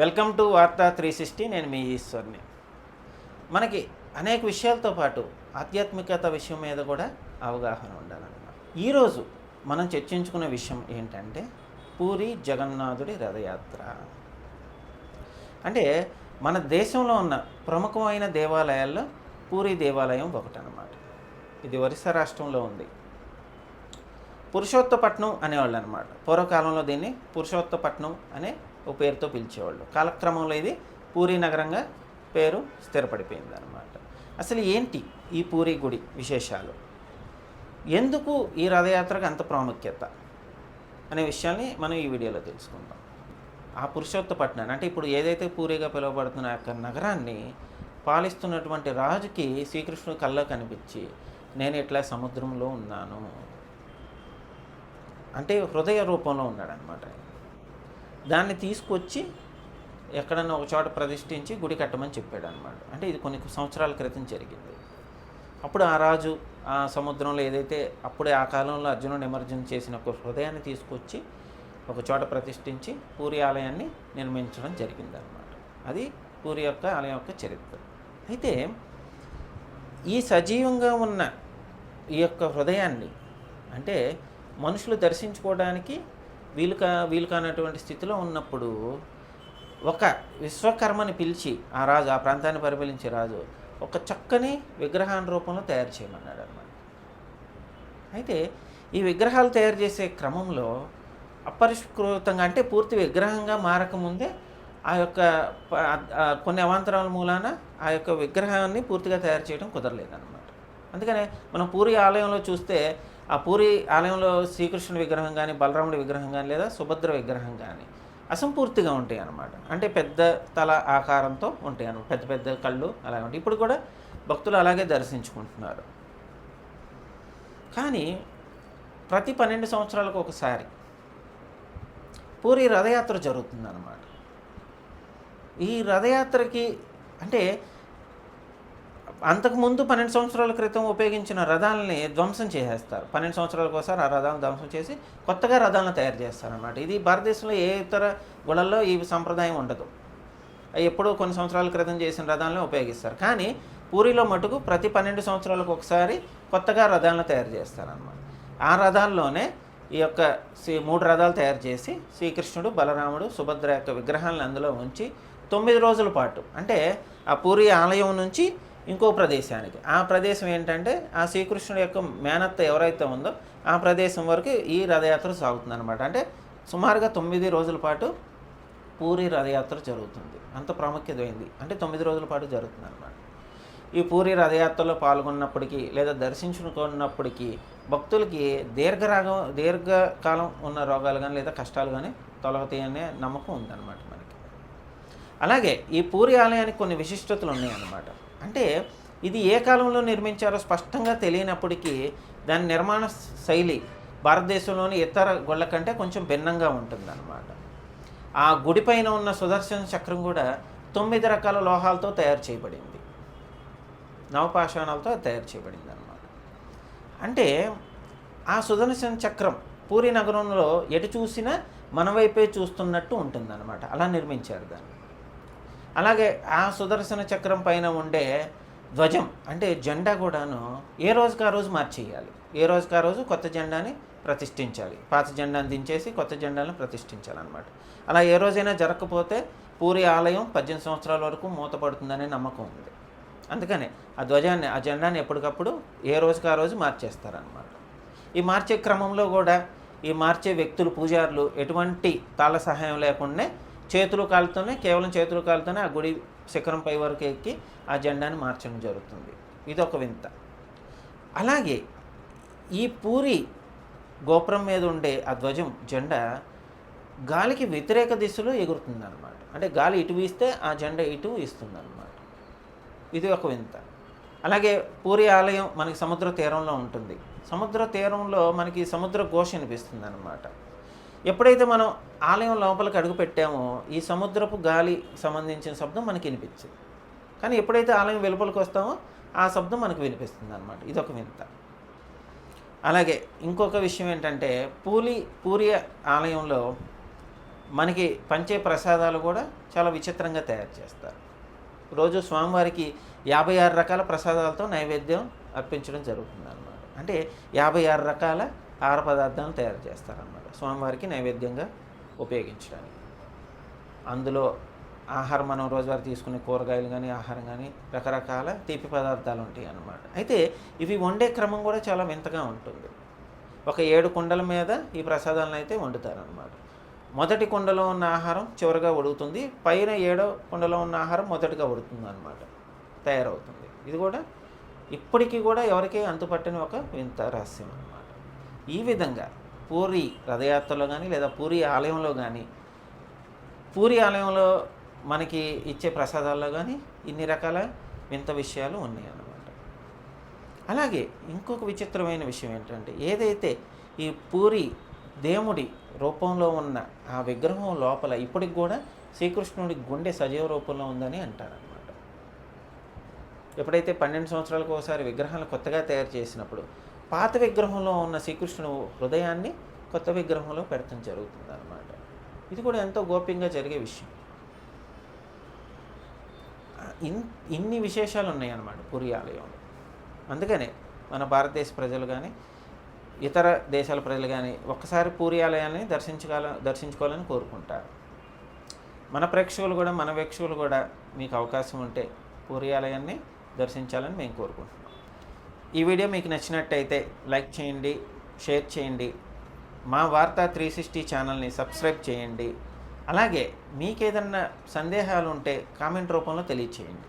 Welcome to Vaartha three sixty నేను మీ ఈశ్వర్ని. మనకి అనేక విషయాలతో పాటు ఆధ్యాత్మికత విషయం మీద కూడా అవగాహన ఉండాలన్నమాట. ఈరోజు మనం చర్చించుకునే విషయం ఏంటంటే పూరి జగన్నాథుడి రథయాత్ర. అంటే మన దేశంలో ఉన్న ప్రముఖమైన దేవాలయాల్లో పూరి దేవాలయం ఒకటనమాట ఇది ఒరిస్సా రాష్ట్రంలో ఉంది. పురుషోత్తపట్నం అనేవాళ్ళు అనమాట పూర్వకాలంలో దీన్ని పురుషోత్తపట్నం అనే ఓ పేరుతో పిలిచేవాళ్ళు. కాలక్రమంలో ఇది పూరి నగరంగా పేరు స్థిరపడిపోయింది అనమాట అసలు ఏంటి ఈ పూరి గుడి విశేషాలు? ఎందుకు ఈ రథయాత్రకు అంత ప్రాముఖ్యత అనే విషయాన్ని మనం ఈ వీడియోలో తెలుసుకుందాం. ఆ పురుషోత్తపట్నాన్ని అంటే ఇప్పుడు ఏదైతే పూరిగా పిలువబడుతున్న యొక్క నగరాన్ని పాలిస్తున్నటువంటి రాజుకి శ్రీకృష్ణుడు కల్లో కనిపించి నేను ఇట్లా సముద్రంలో ఉన్నాను. అంటే హృదయ రూపంలో ఉన్నాడనమాట దాన్ని తీసుకొచ్చి ఎక్కడన్నా ఒక చోట ప్రతిష్ఠించి గుడి కట్టమని చెప్పాడు అనమాట అంటే ఇది కొన్ని సంవత్సరాల క్రితం జరిగింది. అప్పుడు ఆ రాజు ఆ సముద్రంలో ఏదైతే అప్పుడే ఆ కాలంలో అర్జునుడు నిమజ్జనం చేసిన ఒక హృదయాన్ని తీసుకొచ్చి ఒక చోట ప్రతిష్ఠించి పూరి ఆలయాన్ని నిర్మించడం జరిగిందనమాట అది పూరి యొక్క ఆలయం యొక్క చరిత్ర. అయితే ఈ సజీవంగా ఉన్న ఈ యొక్క హృదయాన్ని అంటే మనుషులు దర్శించుకోవడానికి వీలు కా వీలు కానటువంటి స్థితిలో ఉన్నప్పుడు ఒక విశ్వకర్మని పిలిచి ఆ రాజు ఆ ప్రాంతాన్ని పరిపాలించే రాజు ఒక చక్కని విగ్రహాన్ని రూపంలో తయారు చేయమన్నాడు అనమాట అయితే ఈ విగ్రహాలు తయారు చేసే క్రమంలో అపరిష్కృతంగా అంటే పూర్తి విగ్రహంగా మారకముందే ఆ యొక్క కొన్ని అవాంతరాల మూలాన ఆ యొక్క విగ్రహాన్ని పూర్తిగా తయారు చేయడం కుదరలేదన్నమాట. అందుకనే మనం పూరి ఆలయంలో చూస్తే ఆ పూరి ఆలయంలో శ్రీకృష్ణుడి విగ్రహం కానీ బలరాముడి విగ్రహం కానీ లేదా సుభద్ర విగ్రహం కానీ అసంపూర్తిగా ఉంటాయి అన్నమాట. అంటే పెద్ద తల ఆకారంతో ఉంటాయి అన్నమాట. పెద్ద పెద్ద కళ్ళు అలాగే ఉంటాయి. ఇప్పుడు కూడా భక్తులు అలాగే దర్శించుకుంటున్నారు. కానీ ప్రతి పన్నెండు సంవత్సరాలకు ఒకసారి పూరి రథయాత్ర జరుగుతుందన్నమాట. ఈ రథయాత్రకి అంటే అంతకుముందు పన్నెండు సంవత్సరాల క్రితం ఉపయోగించిన రథాలని ధ్వంసం చేసేస్తారు. పన్నెండు సంవత్సరాలకు ఒకసారి ఆ రథాలను ధ్వంసం చేసి కొత్తగా రథాలను తయారు చేస్తారన్నమాట. ఇది భారతదేశంలో ఏ ఇతర గుళ్ళల్లో ఈ సంప్రదాయం ఉండదు. ఎప్పుడో కొన్ని సంవత్సరాల క్రితం చేసిన రథాలను ఉపయోగిస్తారు. కానీ పూరిలో మటుకు ప్రతి పన్నెండు సంవత్సరాలకు ఒకసారి కొత్తగా రథాలను తయారు చేస్తారన్నమాట. ఆ రథాల్లోనే ఈ యొక్క శ్రీ మూడు రథాలు తయారు చేసి శ్రీకృష్ణుడు బలరాముడు సుభద్ర యొక్క విగ్రహాలను అందులో ఉంచి తొమ్మిది రోజుల పాటు అంటే ఆ పూరి ఆలయం నుంచి ఇంకో ప్రదేశానికి. ఆ ప్రదేశం ఏంటంటే ఆ శ్రీకృష్ణుడి యొక్క మేనత్త ఎవరైతే ఉందో ఆ ప్రదేశం వరకు ఈ రథయాత్ర సాగుతుంది అనమాట అంటే సుమారుగా తొమ్మిది రోజుల పాటు పూరి రథయాత్ర జరుగుతుంది. అంత ప్రాముఖ్యమైంది. అంటే తొమ్మిది రోజుల పాటు జరుగుతుంది అనమాట ఈ పూరి రథయాత్రలో పాల్గొన్నప్పటికీ లేదా దర్శించుకున్నప్పటికీ భక్తులకి దీర్ఘరాగం దీర్ఘకాలం ఉన్న రోగాలు కానీ లేదా కష్టాలు కానీ తొలగతాయి అనే నమ్మకం ఉందన్నమాట మనకి. అలాగే ఈ పూరి ఆలయానికి కొన్ని విశిష్టతలు ఉన్నాయన్నమాట. అంటే ఇది ఏ కాలంలో నిర్మించారో స్పష్టంగా తెలియనప్పటికీ దాని నిర్మాణ శైలి భారతదేశంలోని ఇతర గొళ్ళ కంటే కొంచెం భిన్నంగా ఉంటుందన్నమాట. ఆ గుడిపైన ఉన్న సుదర్శన చక్రం కూడా తొమ్మిది రకాల లోహాలతో తయారు చేయబడింది. నవపాషాణాలతో తయారు చేయబడింది అనమాట అంటే ఆ సుదర్శన చక్రం పూరి నగరంలో ఎటు చూసినా మన వైపే చూస్తున్నట్టు ఉంటుందన్నమాట. అలా నిర్మించారు దాన్ని. అలాగే ఆ సుదర్శన చక్రం పైన ఉండే ధ్వజం అంటే జెండా కూడాను ఏ రోజుకి ఆ రోజు మార్చేయాలి? ఏ రోజుకి ఆ రోజు కొత్త జెండాని ప్రతిష్ఠించాలి? పాత జెండాని దించేసి కొత్త జెండాలను ప్రతిష్ఠించాలన్నమాట. అలా ఏ రోజైనా జరగకపోతే పూరి ఆలయం పద్దెనిమిది సంవత్సరాల వరకు మూతపడుతుందనే నమ్మకం ఉంది. అందుకనే ఆ ధ్వజాన్ని ఆ జెండాని ఎప్పటికప్పుడు ఏ రోజుకి ఆ రోజు మార్చేస్తారనమాట ఈ మార్చే క్రమంలో కూడా ఈ మార్చే వ్యక్తులు పూజారులు ఎటువంటి తాళ సహాయం లేకుండానే చేతులు కాలుతోనే కేవలం చేతులు కాలుతోనే ఆ గుడి శిఖరం పై వరకు ఎక్కి ఆ జెండాని మార్చడం జరుగుతుంది. ఇది ఒక వింత. అలాగే ఈ పూరి గోపురం మీద ఉండే ఆ ధ్వజం జెండా గాలికి వ్యతిరేక దిశలో ఎగురుతుంది అనమాట అంటే గాలి ఇటు వీస్తే ఆ జెండా ఇటు ఇస్తుంది అనమాట ఇది ఒక వింత. అలాగే పూరి ఆలయం మనకి సముద్ర తీరంలో ఉంటుంది. సముద్ర తీరంలో మనకి సముద్ర ఘోష అనిపిస్తుంది అనమాట ఎప్పుడైతే మనం ఆలయం లోపలికి అడుగు పెట్టామో ఈ సముద్రపు గాలి సంబంధించిన శబ్దం మనకి వినిపించింది. కానీ ఎప్పుడైతే ఆలయం వెలుపలికి వస్తామో ఆ శబ్దం మనకు వినిపిస్తుంది అనమాట ఇదొక వింత. అలాగే ఇంకొక విషయం ఏంటంటే పూలి పూరి ఆలయంలో మనకి పంచే ప్రసాదాలు కూడా చాలా విచిత్రంగా తయారు చేస్తారు. రోజు స్వామివారికి యాభై ఆరు రకాల ప్రసాదాలతో నైవేద్యం అర్పించడం జరుగుతుంది అనమాట అంటే యాభై ఆరు రకాల ఆహార పదార్థాలను తయారు చేస్తారన్నమాట. స్వామివారికి నైవేద్యంగా ఉపయోగించడానికి. అందులో ఆహారం మనం రోజువారీ తీసుకునే కూరగాయలు కానీ ఆహారం కానీ రకరకాల తీపి పదార్థాలు ఉంటాయి అన్నమాట. అయితే ఇవి వండే క్రమం కూడా చాలా వింతగా ఉంటుంది. ఒక ఏడు కుండల మీద ఈ ప్రసాదాలను అయితే వండుతారనమాట మొదటి కుండలో ఉన్న ఆహారం చివరిగా ఉడుగుతుంది పైన ఏడో కుండలో ఉన్న ఆహారం మొదటిగా ఉడుతుంది అనమాట తయారవుతుంది. ఇది కూడా ఇప్పటికీ కూడా ఎవరికీ అంతుపట్టని ఒక వింత రహస్యం. అనమాట ఈ విధంగా పూరి రథయాత్రలో కానీ లేదా పూరి ఆలయంలో కానీ పూరి ఆలయంలో మనకి ఇచ్చే ప్రసాదాల్లో కానీ ఇన్ని రకాల వింత విషయాలు ఉన్నాయి అన్నమాట అలాగే ఇంకొక విచిత్రమైన విషయం ఏంటంటే ఏదైతే ఈ పూరి దేవుడి రూపంలో ఉన్న ఆ విగ్రహం లోపల ఇప్పటికి కూడా శ్రీకృష్ణుడి గుండె సజీవ రూపంలో ఉందని అంటారనమాట ఎప్పుడైతే పన్నెండు సంవత్సరాలకు ఒకసారి విగ్రహాలు కొత్తగా తయారు చేసినప్పుడు పాత విగ్రహంలో ఉన్న శ్రీకృష్ణుడు హృదయాన్ని కొత్త విగ్రహంలో పెడతాం జరుగుతుంది అనమాట ఇది కూడా ఎంతో గోప్యంగా జరిగే విషయం. ఇన్ ఇన్ని విశేషాలు ఉన్నాయన్నమాట పూరి ఆలయంలో. అందుకనే మన భారతదేశ ప్రజలు కానీ ఇతర దేశాల ప్రజలు కానీ ఒక్కసారి పూరి ఆలయాన్ని దర్శించగల దర్శించుకోవాలని కోరుకుంటారు. మన ప్రేక్షకులు కూడా మన ప్రేక్షకులు కూడా మీకు అవకాశం ఉంటే పూరి ఆలయాన్ని దర్శించాలని మేము కోరుకుంటున్నాం. ఈ వీడియో మీకు నచ్చినట్టయితే లైక్ చేయండి షేర్ చేయండి మా వార్తా త్రీ సిక్స్టీ ఛానల్ని సబ్స్క్రైబ్ చేయండి. అలాగే మీకు ఏదన్నా సందేహాలు ఉంటే కామెంట్ రూపంలో తెలియచేయండి.